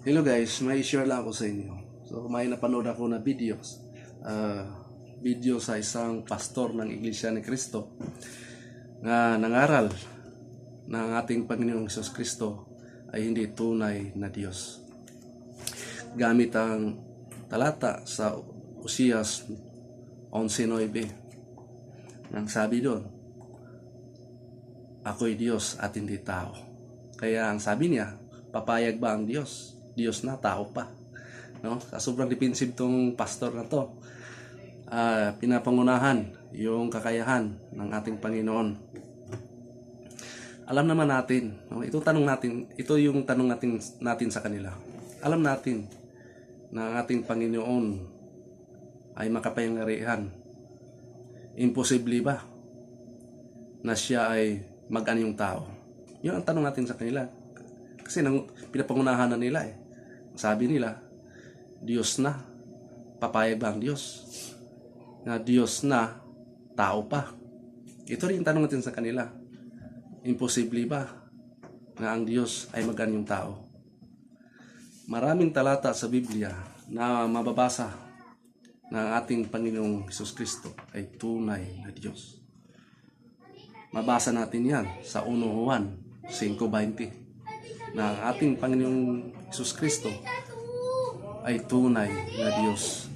Hello guys, may share lang ako sa inyo. So may napanood ako na videos. ah, video sa isang pastor ng Iglesia ni Cristo na nangaral na ang ating Panginoong Hesus Kristo ay hindi tunay na Diyos. Gamit ang talata sa Usias 11.9 nang sabi doon, Ako'y Diyos at hindi tao. Kaya ang sabi niya, papayag ba ang Diyos? Diyos na, tao pa. No? Sa sobrang defensive tong pastor na to. Ah, pinapangunahan yung kakayahan ng ating Panginoon. Alam naman natin, no? ito tanong natin, ito yung tanong natin natin sa kanila. Alam natin na ang ating Panginoon ay makapangyarihan. Imposible ba na siya ay mag-ano yung tao? Yun ang tanong natin sa kanila. Kasi nang pinapangunahan na nila eh. Sabi nila, Diyos na. Papayag ba ang Diyos? Na Diyos na, tao pa. Ito rin tanong natin sa kanila. Imposible ba na ang Diyos ay magano yung tao? Maraming talata sa Biblia na mababasa na ang ating Panginoong Hesus Kristo ay tunay na Diyos. Mabasa natin yan sa 1 Juan 5.20 na ating Panginoong Hesus Kristo ay tunay na Diyos